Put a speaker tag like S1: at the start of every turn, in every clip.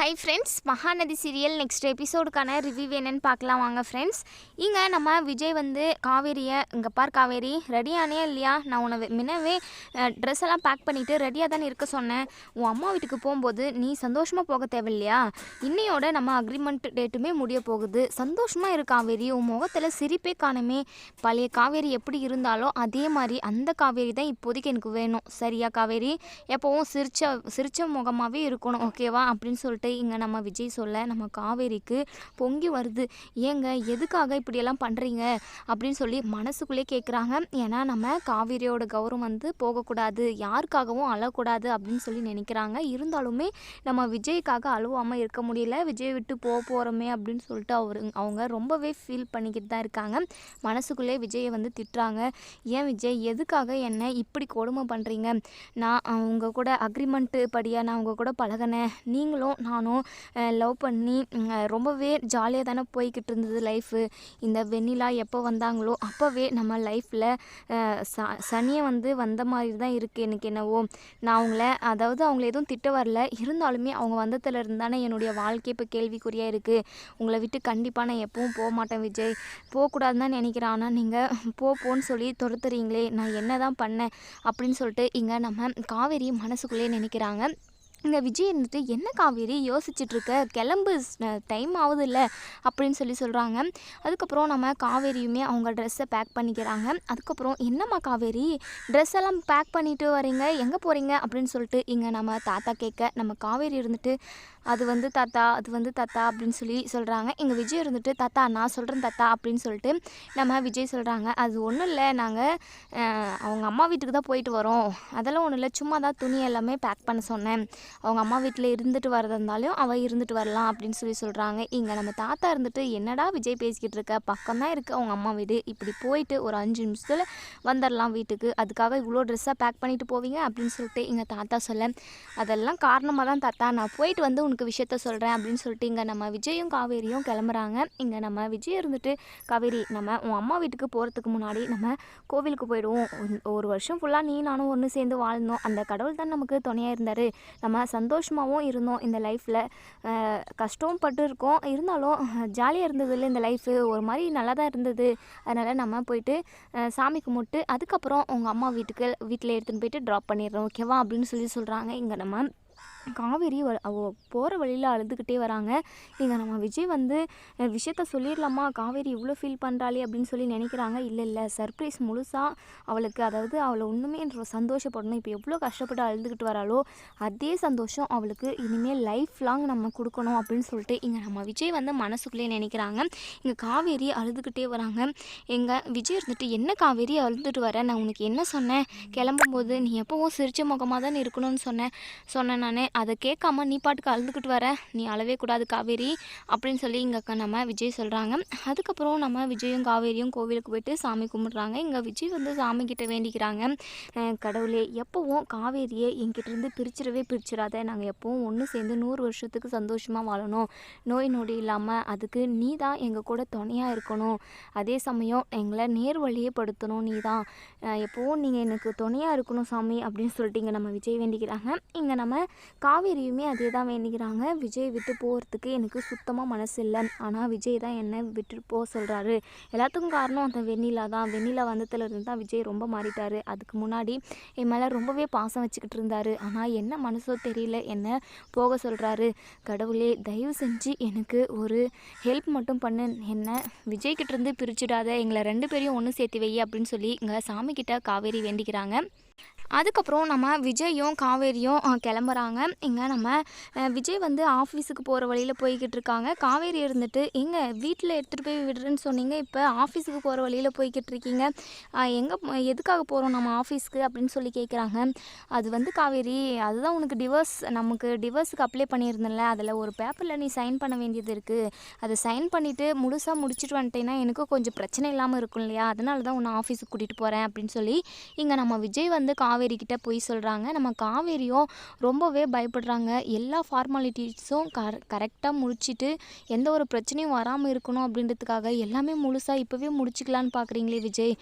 S1: Hi friends Mahanadi serial next எபிசோடுக்கான review என்னன்னு பார்க்கலாம். வாங்க ஃப்ரெண்ட்ஸ் இங்கே நம்ம விஜய் வந்து காவேரியை இங்கே பார் காவேரி ரெடியானே இல்லையா? நான் உன்னை வெ- முன்னவே ட்ரெஸ் எல்லாம் பேக் பண்ணிவிட்டு ரெடியாக தானே இருக்க சொன்னேன். உன் அம்மா வீட்டுக்கு போகும்போது நீ சந்தோஷமாக போக தேவையில்லையா? இன்னையோட நம்ம அக்ரிமெண்ட் டேட்டுமே முடிய போகுது. சந்தோஷமாக இரு காவேரி. உன் முகத்தில் சிரிப்பே காணுமே. பழைய காவேரி எப்படி இருந்தாலோ அதே மாதிரி அந்த காவேரி தான் இப்போதைக்கு எனக்கு வேணும். சரியா காவேரி? எப்போவும் சிரிச்ச சிரிச்ச முகமாகவே இருக்கணும் ஓகேவா அப்படின்னு சொல்லிட்டு இங்கே நம்ம விஜய் சொல்ல நம்ம காவேரிக்கு பொங்கி வருது. ஏங்க எதுக்காக இப்படியெல்லாம் பண்ணுறீங்க அப்படின்னு சொல்லி மனசுக்குள்ளே கேட்குறாங்க ஏன்னா நம்ம காவேரியோட கௌரவம் வந்து போகக்கூடாது. யாருக்காகவும் அழக்கூடாது அப்படின்னு சொல்லி நினைக்கிறாங்க. இருந்தாலுமே நம்ம விஜய்க்காக அழுவாமல் இருக்க முடியல. விஜய் விட்டு போக போகிறோமே அப்படின்னு சொல்லிட்டு அவர் அவங்க ரொம்பவே ஃபீல் பண்ணிக்கிட்டு தான் இருக்காங்க. மனசுக்குள்ளே விஜயை வந்து திட்டுறாங்க. ஏன் விஜய் எதுக்காக என்னை இப்படி கொடுமை பண்ணுறீங்க நான் அவங்க கூட அக்ரிமெண்ட்டு படியாக நான் அவங்க கூட பழகினேன். நீங்களும் நான் நானும் லவ் பண்ணி ரொம்பவே ஜாலியாக தானே போய்கிட்டு இருந்தது லைஃபு இந்த வெண்ணிலா எப்போ வந்தாங்களோ அப்போவே நம்ம லைஃப்பில் ச சனியை வந்து வந்த மாதிரி தான் இருக்குது எனக்கு என்னவோ. நான் அவங்கள அதாவது அவங்கள எதுவும் திட்ட வரல. இருந்தாலுமே அவங்க வந்ததுல இருந்தானே என்னுடைய வாழ்க்கை இப்போ கேள்விக்குறியாக இருக்குது உங்களை விட்டு கண்டிப்பாக நான் எப்பவும் போக மாட்டேன் விஜய். போகக்கூடாதுன்னு தான் நினைக்கிறேன். ஆனால் நீங்கள் போ போன்னு சொல்லி துரத்துறீங்களே நான் என்ன தான் பண்ணேன் அப்படின்னு சொல்லிட்டு இங்கே நம்ம காவேரி மனசுக்குள்ளே நினைக்கிறாங்க. இங்கே விஜய் இருந்துட்டு என்ன காவேரி யோசிச்சுட்ருக்க கிளம்பு டைம் ஆகுதுல்ல அப்படின்னு சொல்லி சொல்கிறாங்க அதுக்கப்புறம் நம்ம காவேரியுமே அவங்க ட்ரெஸ்ஸை பேக் பண்ணிக்கிறாங்க. அதுக்கப்புறம் என்னம்மா காவேரி ட்ரெஸ் எல்லாம் பேக் பண்ணிட்டு வரீங்க? எங்கே போகிறீங்க அப்படின்னு சொல்லிட்டு இங்கே நம்ம தாத்தா கேட்க நம்ம காவேரி இருந்துட்டு அது வந்து தாத்தா அது வந்து தாத்தா அப்படின்னு சொல்லி சொல்கிறாங்க எங்கள் விஜய் இருந்துட்டு தாத்தா நான் சொல்கிறேன் தாத்தா அப்படின்னு சொல்லிட்டு நம்ம விஜய் சொல்கிறாங்க அது ஒன்றும் இல்லை. நாங்கள் அவங்க அம்மா வீட்டுக்கு தான் போயிட்டு வரோம். அதெல்லாம் ஒன்றும் இல்லை. சும்மா தான் துணி எல்லாமே பேக் பண்ண சொன்னேன். அவங்க அம்மா வீட்டில் இருந்துட்டு வரதா இருந்தாலும் அவள் இருந்துட்டு வரலாம் அப்படின்னு சொல்லி சொல்கிறாங்க இங்கே நம்ம தாத்தா இருந்துட்டு என்னடா விஜய் பேசிக்கிட்டு இருக்க? பக்கம் தான் இருக்குது அவங்க அம்மா வீடு. இப்படி போயிட்டு ஒரு அஞ்சு நிமிஷத்தில் வந்துடலாம் வீட்டுக்கு. அதுக்காக இவ்வளோ ட்ரெஸ்ஸாக பேக் பண்ணிட்டு போவீங்க? அப்படின்னு சொல்லிட்டு எங்கள் தாத்தா சொல்ல. அதெல்லாம் காரணமாக தான் தாத்தா. நான் போயிட்டு வந்து உனக்கு விஷயத்த சொல்கிறேன் அப்படின்னு சொல்லிட்டு இங்கே நம்ம விஜயும் காவேரியும் கிளம்புறாங்க. இங்கே நம்ம விஜய் இருந்துட்டு காவேரி நம்ம உன் அம்மா வீட்டுக்கு போகிறதுக்கு முன்னாடி நம்ம கோவிலுக்கு போயிடுவோம். ஒரு- ஒரு வருஷம் ஃபுல்லாக நீ நானும் ஒன்று சேர்ந்து வாழ்ந்தோம். அந்த கடவுள் தான் நமக்கு துணையாக இருந்தார். நம்ம சந்தோஷமாகவும் இருந்தோம் இந்த லைஃப்பில் கஷ்டமும் பட்டு இருக்கோம். இருந்தாலும் ஜாலியாக இருந்தது இல்லை இந்த லைஃபு ஒரு மாதிரி நல்லா தான் இருந்தது. அதனால் நம்ம போயிட்டு சாமி கும்பிட்டு அதுக்கப்புறம் உங்கள் அம்மா வீட்டுக்கு வீட்டில் எடுத்துன்னு போயிட்டு ட்ராப் பண்ணிடுறோம். ஓகேவா அப்படின்னு சொல்லி சொல்கிறாங்க இங்கே நம்ம காவேரி அவ போகிற வழியில் அழுதுகிட்டே வராங்க. இங்கே நம்ம விஜய் வந்து விஷயத்த சொல்லிடலாமா காவேரி இவ்வளோ ஃபீல் பண்ணுறாளே அப்படின்னு சொல்லி நினைக்கிறாங்க. இல்லை இல்லை. சர்ப்ரைஸ் முழுசாக அவளுக்கு அதாவது அவளை ஒன்றுமே சந்தோஷப்படணும். இப்போ எவ்வளோ கஷ்டப்பட்டு அழுதுகிட்டு வராளோ அதே சந்தோஷம் அவளுக்கு இனிமேல் லைஃப் லாங் நம்ம கொடுக்கணும் அப்படின்னு சொல்லிட்டு இங்கே நம்ம விஜய் வந்து மனசுக்குள்ளே நினைக்கிறாங்க. இங்கே காவேரி அழுதுகிட்டே வராங்க. எங்கள் விஜய் இருந்துட்டு என்ன காவேரி அழுதுட்டு வர? நான் உனக்கு என்ன சொன்னேன்? கிளம்பும்போது நீ எப்போவும் சிரிச்ச முகமாக தானே இருக்கணும்னு சொன்னேன். சொன்னேன் நான். அதை கேட்காம நீ பாட்டுக்கு அழுதுகிட்டு வர நீ அழவே கூடாது காவேரி அப்படின்னு சொல்லி இங்கே நம்ம விஜய் சொல்கிறாங்க அதுக்கப்புறம் நம்ம விஜயும் காவேரியும் கோவிலுக்கு போயிட்டு சாமி கும்பிட்றாங்க. இங்கே விஜய் வந்து சாமி கிட்ட வேண்டிக்கிறாங்க. கடவுளே எப்போவும் காவேரியை என்கிட்டருந்து பிரிச்சிடவே பிரிச்சிடாத. நாங்கள் எப்போவும் ஒன்று சேர்ந்து நூறு வருஷத்துக்கு சந்தோஷமாக வாழணும். நோய் நொடி இல்லாமல் அதுக்கு நீ தான் எங்கள் கூட துணையாக இருக்கணும். அதே சமயம் எங்களை நேர் வழியே படுத்தணும் நீ தான் எப்போவும் நீங்கள் எனக்கு துணையாக இருக்கணும் சாமி அப்படின்னு சொல்லிட்டு இங்கே நம்ம விஜய் வேண்டிக்கிறாங்க. இங்கே நம்ம காவேரியுமே அதே தான் வேண்டிக்கிறாங்க. விஜய் விட்டு போகிறதுக்கு எனக்கு சுத்தமாக மனசு இல்லை ஆனால் விஜய் தான் என்னை விட்டு போக சொல்கிறாரு எல்லாத்துக்கும் காரணம் அந்த வெண்ணிலா தான். வெண்ணிலா வந்ததுலேருந்து தான் விஜய் ரொம்ப மாறிட்டார். அதுக்கு முன்னாடி என் மேலே ரொம்பவே பாசம் வச்சுக்கிட்டு இருந்தார். ஆனால் என்ன மனசோ தெரியல. என்ன போக சொல்கிறாரு கடவுளே தயவு செஞ்சு எனக்கு ஒரு ஹெல்ப் மட்டும் பண்ணு. என்ன விஜய் பிரிச்சுடாத. எங்களை ரெண்டு பேரையும் ஒன்று சேர்த்து வை அப்படின்னு சொல்லி இங்கே சாமிக்கிட்ட காவேரி வேண்டிக்கிறாங்க. அதுக்கப்புறம் நம்ம விஜயும் காவேரியும் கிளம்புறாங்க. இங்கே நம்ம விஜய் வந்து ஆஃபீஸுக்கு போகிற வழியில் போய்கிட்டு இருக்காங்க. காவேரி இருந்துட்டு எங்கே வீட்டில் எடுத்துகிட்டு போய் விடுறேன்னு சொன்னீங்க. இப்போ ஆஃபீஸுக்கு போகிற வழியில் போய்கிட்டு இருக்கீங்க. எங்கே எதுக்காக போகிறோம் நம்ம ஆஃபீஸ்க்கு அப்படின்னு சொல்லி கேட்குறாங்க அது வந்து காவேரி அதுதான் உனக்கு டிவோர்ஸ் நமக்கு டிவோர்ஸுக்கு அப்ளை பண்ணியிருந்தேன்ல. அதில் ஒரு பேப்பரில் நீ சைன் பண்ண வேண்டியது இருக்குது அதை சைன் பண்ணிவிட்டு முழுசாக முடிச்சுட்டு வந்துட்டேன்னா எனக்கும் கொஞ்சம் பிரச்சனை இல்லாமல் இருக்கும் இல்லையா? அதனால தான் உன்னை ஆஃபீஸுக்கு கூட்டிகிட்டு போகிறேன் அப்படின்னு சொல்லி இங்கே நம்ம விஜய் வந்து காவேரி காவேரி கிட்டே போய் சொல்கிறாங்க நம்ம காவேரியும் ரொம்பவே பயப்படுறாங்க. எல்லா ஃபார்மாலிட்டிஸும் கர கரெக்டாக முடிச்சிட்டு எந்த ஒரு பிரச்சனையும் வராமல் இருக்கணும் அப்படின்றதுக்காக எல்லாமே முழுசாக இப்போவே முடிச்சுக்கலான்னு பார்க்குறீங்களே விஜய்.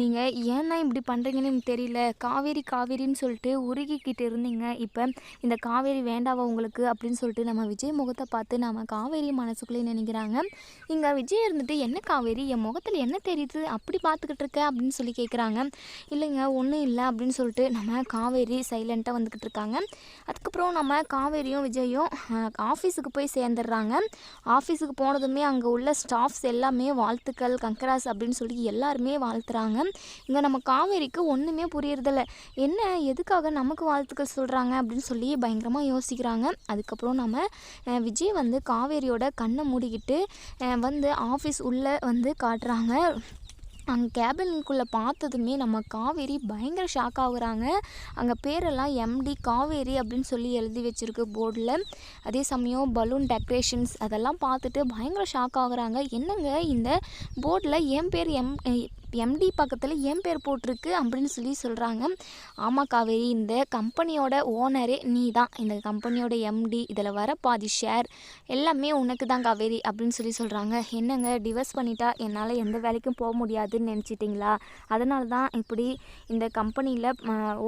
S1: நீங்கள் ஏன் தான் இப்படி பண்ணுறீங்கன்னு தெரியல. காவேரி காவேரின்னு சொல்லிட்டு உருகிக்கிட்டு இருந்தீங்க. இப்போ இந்த காவேரி வேண்டாவா உங்களுக்கு அப்படின்னு சொல்லிட்டு நம்ம விஜய் முகத்தை பார்த்து நம்ம காவேரி மனசுக்குள்ளே நினைக்கிறாங்க. இங்கே விஜய் இருந்துட்டு என்ன காவேரி? என் முகத்தில் என்ன தெரியுது? அப்படி பார்த்துக்கிட்டு இருக்க அப்படின்னு சொல்லி கேட்குறாங்க இல்லைங்க ஒன்றும் இல்லை அப்படின்னு சொல்லிட்டு நம்ம காவேரி சைலண்ட்டாக வந்துக்கிட்டு இருக்காங்க. அதுக்கப்புறம் நம்ம காவேரியும் விஜயும் ஆஃபீஸுக்கு போய் சேர்ந்துடுறாங்க. ஆஃபீஸுக்கு போனதுமே அங்கே உள்ள ஸ்டாஃப்ஸ் எல்லாமே வாழ்த்துக்கள் கங்கராஸ் அப்படின்னு சொல்லி எல்லாருமே வாழ்த்துறாங்க. இங்கே நம்ம காவேரிக்கு ஒன்றுமே புரியறதில்ல. என்ன எதுக்காக நமக்கு வாழ்த்துக்கள் சொல்கிறாங்க அப்படின்னு சொல்லி பயங்கரமாக யோசிக்கிறாங்க. அதுக்கப்புறம் நம்ம விஜய் வந்து காவேரியோட கண்ணை மூடிக்கிட்டு வந்து ஆஃபீஸ் உள்ளே வந்து காட்டுறாங்க. அங்கே கேபினுக்குள்ளே பார்த்ததுமே நம்ம காவேரி பயங்கர ஷாக் ஆகுறாங்க. அங்கே பேரெல்லாம் எம்டி காவேரி அப்படின்னு சொல்லி எழுதி வச்சுருக்கு போர்டில் அதே சமயம் பலூன் டெக்ரேஷன்ஸ் அதெல்லாம் பார்த்துட்டு பயங்கர ஷாக் ஆகுறாங்க. என்னங்க இந்த போர்டில் என் பேர் எம் எம்டி பக்கத்தில் என் பேர் போட்டிருக்கு அப்படின்னு சொல்லி சொல்கிறாங்க ஆமாம் காவேரி இந்த கம்பெனியோட ஓனரே நீ தான் இந்த கம்பெனியோட எம்டி இதில் வர பாதி ஷேர் எல்லாமே உனக்கு தான் காவேரி அப்படின்னு சொல்லி சொல்கிறாங்க என்னங்க டிவர்ஸ் பண்ணிட்டா என்னால் எந்த வேலைக்கும் போக முடியாதுன்னு நினச்சிட்டிங்களா? அதனால தான் இப்படி இந்த கம்பெனியில்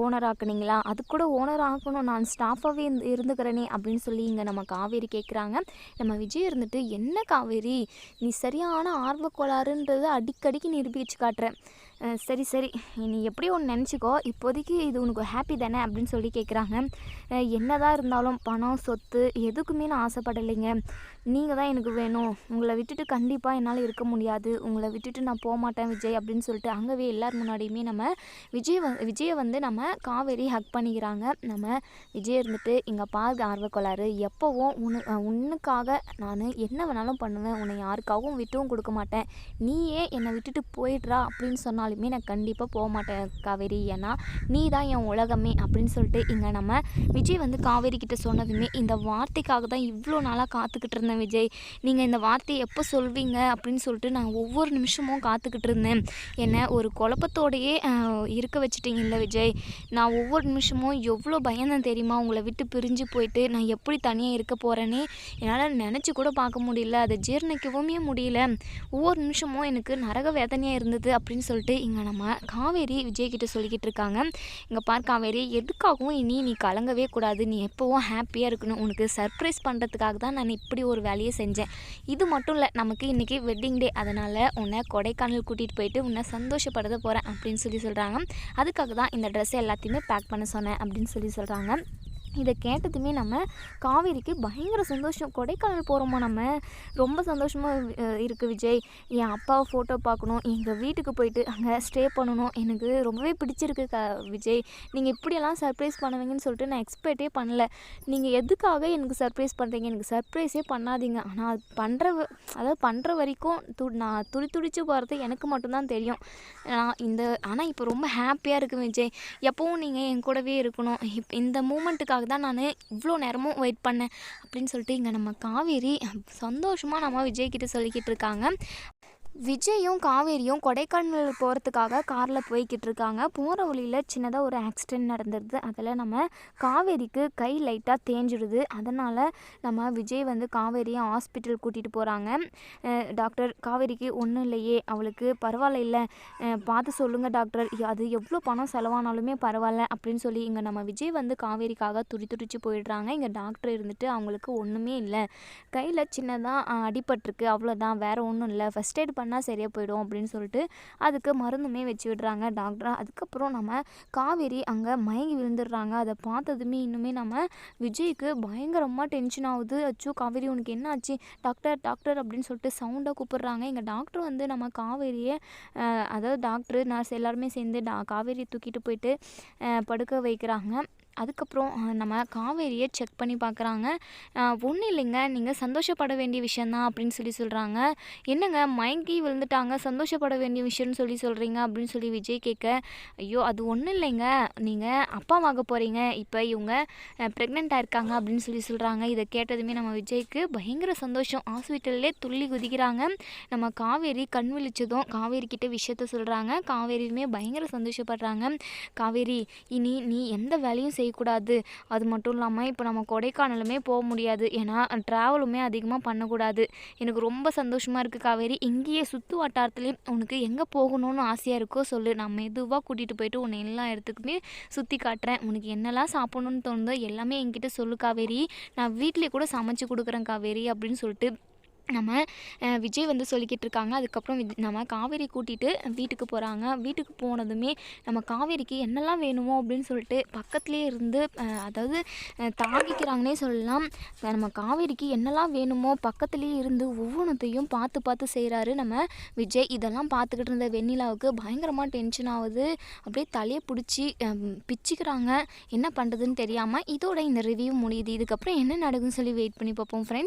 S1: ஓனர் ஆக்குனீங்களா? அது கூட ஓனர் ஆக்கணும் நான் ஸ்டாஃபாகவே இருந்து இருந்துக்கிறேனே அப்படின்னு சொல்லி இங்கே நம்ம காவேரி கேட்குறாங்க நம்ம விஜய் இருந்துட்டு என்ன காவேரி? நீ சரியான ஆர்வக்கோளாறுன்றதை அடிக்கடிக்கு நிரூபிச்சு காட்டு காட்டுறேன். சரி சரி. நீ எப்படி ஒன்று நினச்சிக்கோ இப்போதைக்கு இது உனக்கு ஹாப்பி தானே அப்படின்னு சொல்லி கேட்குறாங்க என்னதான் இருந்தாலும் பணம் சொத்து எதுக்குமே நான் ஆசைப்படலைங்க. நீங்கள் தான் எனக்கு வேணும். உங்களை விட்டுட்டு கண்டிப்பாக என்னால் இருக்க முடியாது. உங்களை விட்டுட்டு நான் போக மாட்டேன் விஜய் அப்படின்னு சொல்லிட்டு அங்கவே எல்லார் முன்னாடியுமே நம்ம விஜய் வ விஜயை வந்து நம்ம காவேரி ஹக் பண்ணிக்கிறாங்க. நம்ம விஜய் இருந்துட்டு இங்கே பாருங்க ஆர்வக்கோளாறு எப்போவும் உன்னு உன்னுக்காக நான் என்ன வேணாலும் பண்ணுவேன். உன்னை யாருக்காகவும் விட்டும் கொடுக்க மாட்டேன். நீயே என்னை விட்டுட்டு போயிடுறா அப்படின்னு சொன்னால் சொன்னாலுமே நான் கண்டிப்பாக போக மாட்டேன் காவேரி. ஏன்னா நீ தான் என் உலகமே அப்படின்னு சொல்லிட்டு இங்கே நம்ம விஜய் வந்து காவேரி கிட்ட சொன்னதுமே இந்த வார்த்தைக்காக தான் இவ்வளோ நாளாக காத்துக்கிட்டு இருந்தேன் விஜய். நீங்கள் இந்த வார்த்தையை எப்போ சொல்வீங்க அப்படின்னு சொல்லிட்டு நான் ஒவ்வொரு நிமிஷமும் காத்துக்கிட்டு இருந்தேன். என்னை ஒரு குழப்பத்தோடையே இருக்க வச்சுட்டீங்கல்ல விஜய். நான் ஒவ்வொரு நிமிஷமும் எவ்வளோ பயந்தேன் தெரியுமா? உங்களை விட்டு பிரிஞ்சு போயிட்டு நான் எப்படி தனியாக இருக்க போகிறேன்னு என்னால் நினச்சி கூட பார்க்க முடியல. அதை ஜீர்ணிக்கவுமே முடியல. ஒவ்வொரு நிமிஷமும் எனக்கு நரக வேதனையாக இருந்தது அப்படின்னு சொல்லிட்டு இங்கே நம்ம காவேரி விஜய்கிட்ட சொல்லிக்கிட்டு இருக்காங்க. இங்கே பார் காவேரி எதுக்காகவும் இனி நீ கலங்கவே கூடாது. நீ எப்போவும் ஹாப்பியாக இருக்கணும். உனக்கு சர்ப்ரைஸ் பண்ணுறதுக்காக தான் நான் இப்படி ஒரு வேலையை செஞ்சேன். இது மட்டும் இல்லை நமக்கு இன்றைக்கி வெட்டிங் டே அதனால் உன்னை கொடைக்கானல் கூட்டிகிட்டு போயிட்டு உன்னை சந்தோஷப்படுத்த போகிறேன் அப்படின்னு சொல்லி சொல்கிறாங்க அதுக்காக தான் இந்த ட்ரெஸ்ஸை எல்லாத்தையுமே பேக் பண்ண சொன்னேன் அப்படின்னு சொல்லி சொல்கிறாங்க இதை கேட்டதுமே நம்ம காவேரிக்கு பயங்கர சந்தோஷம். கொடைக்கானல் போகிறோமா நம்ம? ரொம்ப சந்தோஷமாக இருக்குது விஜய். என் அப்பாவை ஃபோட்டோ பார்க்கணும். எங்கள் வீட்டுக்கு போயிட்டு அங்கே ஸ்டே பண்ணணும். எனக்கு ரொம்பவே பிடிச்சிருக்கு க விஜய். நீங்கள் இப்படியெல்லாம் சர்ப்ரைஸ் பண்ணுவீங்கன்னு சொல்லிட்டு நான் எக்ஸ்பெக்டே பண்ணல. நீங்கள் எதுக்காக எனக்கு சர்ப்ரைஸ் பண்ணுறீங்க எனக்கு சர்ப்ரைஸே பண்ணாதீங்க. ஆனால் அது பண்ணுற அதாவது பண்ணுற வரைக்கும் து நான் துடி துடிச்சு போகிறது எனக்கு மட்டும்தான் தெரியும். நான் இந்த ஆனால் இப்போ ரொம்ப ஹாப்பியாக இருக்குது விஜய். எப்போவும் நீங்கள் என் கூடவே இருக்கணும். இப் இந்த மூமெண்ட்டுக்காக தான் நான் இவ்வளோ நேரமும் வெயிட் பண்ணேன் அப்படின்னு சொல்லிட்டு இங்கே நம்ம காவேரி சந்தோஷமாக நம்ம விஜய்கிட்ட சொல்லிக்கிட்டு இருக்காங்க. விஜயும் காவேரியும் கொடைக்கானல் போகிறதுக்காக காரில் போய்கிட்டு இருக்காங்க. போகிற வழியில் சின்னதாக ஒரு ஆக்சிடென்ட் நடந்துடுது அதில் நம்ம காவேரிக்கு கை லைட்டாக தேஞ்சிடுது. அதனால் நம்ம விஜய் வந்து காவேரியை ஹாஸ்பிட்டல் கூட்டிகிட்டு போகிறாங்க டாக்டர் காவேரிக்கு ஒன்றும் இல்லையே அவளுக்கு பரவாயில்ல இல்லை. பார்த்து சொல்லுங்கள் டாக்டர் அது எவ்வளோ பணம் செலவானாலுமே பரவாயில்ல அப்படின்னு சொல்லி இங்கே நம்ம விஜய் வந்து காவேரிக்காக துடி துடிச்சு போயிடுறாங்க. இங்கே டாக்டர் இருந்துட்டு அவங்களுக்கு ஒன்றுமே இல்லை. கையில் சின்னதாக அடிபட்டிருக்கு. அவ்வளோதான் வேறு ஒன்றும் இல்லை. ஃபஸ்ட் எய்ட் பண்ணால் சரியாக போயிடும் அப்படின்னு சொல்லிட்டு அதுக்கு மருந்துமே வச்சு விடுறாங்க டாக்டர் அதுக்கப்புறம் நம்ம காவேரி அங்கே மயங்கி விழுந்துடுறாங்க. அதை பார்த்ததுமே இன்னுமே நம்ம விஜய்க்கு பயங்கரமாக டென்ஷன் ஆகுது. அச்சோ காவேரி உனக்கு என்ன ஆச்சு டாக்டர் டாக்டர் அப்படின்னு சொல்லிட்டு சவுண்டாக கூப்பிடுறாங்க. எங்கள் டாக்டர் வந்து நம்ம காவேரியை அதாவது டாக்டர் நர்ஸ் எல்லாருமே சேர்ந்து டா காவேரியை தூக்கிட்டு போயிட்டு படுக்க வைக்கிறாங்க. அதுக்கப்புறம் நம்ம காவேரியை செக் பண்ணி பார்க்குறாங்க. ஒன்றும் இல்லைங்க. நீங்கள் சந்தோஷப்பட வேண்டிய விஷயந்தான் அப்படின்னு சொல்லி சொல்கிறாங்க என்னங்க மயங்கி விழுந்துட்டாங்க சந்தோஷப்பட வேண்டிய விஷயம்னு சொல்லி சொல்கிறீங்க அப்படின்னு சொல்லி விஜய் கேட்க ஐயோ அது ஒன்றும் இல்லைங்க. நீங்கள் அப்பாவாக போகிறீங்க இப்போ இவங்க ப்ரெக்னெண்ட்டாக இருக்காங்க அப்படின்னு சொல்லி சொல்கிறாங்க இதை கேட்டதுமே நம்ம விஜய்க்கு பயங்கர சந்தோஷம். ஹாஸ்பிட்டல்லே துள்ளி குதிக்கிறாங்க. நம்ம காவேரி கண் விழிச்சதும் காவேரி கிட்ட விஷயத்த சொல்கிறாங்க காவேரியுமே பயங்கர சந்தோஷப்படுறாங்க. காவேரி இனி நீ எந்த வேலையும் செய்யக்கூடாது. அது மட்டும் இல்லாமல் இப்போ நம்ம கொடைக்கானலுமே போக முடியாது. ஏன்னா ட்ராவலுமே அதிகமாக பண்ணக்கூடாது. எனக்கு ரொம்ப சந்தோஷமாக இருக்குது காவேரி. இங்கேயே சுற்று வட்டாரத்துலேயும் உனக்கு எங்கே போகணும்னு ஆசையாக இருக்கோ சொல்லு. நான் மெதுவாக கூட்டிகிட்டு போயிட்டு உன்னை எல்லா இடத்துக்குமே சுற்றி காட்டுறேன். உனக்கு என்னெல்லாம் சாப்பிடணும்னு தோணுதோ எல்லாமே என்கிட்ட சொல்லு காவேரி. நான் வீட்டிலே கூட சமைச்சு கொடுக்குறேன் காவேரி அப்படின்னு சொல்லிட்டு நம்ம விஜய் வந்து சொல்லிக்கிட்டு இருக்காங்க அதுக்கப்புறம் நம்ம காவேரி கூட்டிகிட்டு வீட்டுக்கு போகிறாங்க வீட்டுக்கு போனதுமே நம்ம காவேரிக்கு என்னெல்லாம் வேணுமோ அப்படின்னு சொல்லிட்டு பக்கத்துலேயே இருந்து அதாவது அஹ், தாங்கிக்கிறாங்கன்னே சொல்லலாம். நம்ம காவேரிக்கு என்னெல்லாம் வேணுமோ பக்கத்துலேயே இருந்து ஒவ்வொன்றத்தையும் பார்த்து பார்த்து செய்கிறாரு நம்ம விஜய். இதெல்லாம் பார்த்துக்கிட்டு இருந்த வெண்ணிலாவுக்கு பயங்கரமாக டென்ஷன் ஆகுது. அப்படியே தலையை பிடிச்சி பிச்சுக்கிறாங்க. என்ன பண்ணுறதுன்னு தெரியாமல் இதோட இந்த ரிவ்யூ முடியுது. இதுக்கப்புறம் என்ன நடக்குதுன்னு சொல்லி வெயிட் பண்ணி பார்ப்போம் ஃப்ரெண்ட்ஸ்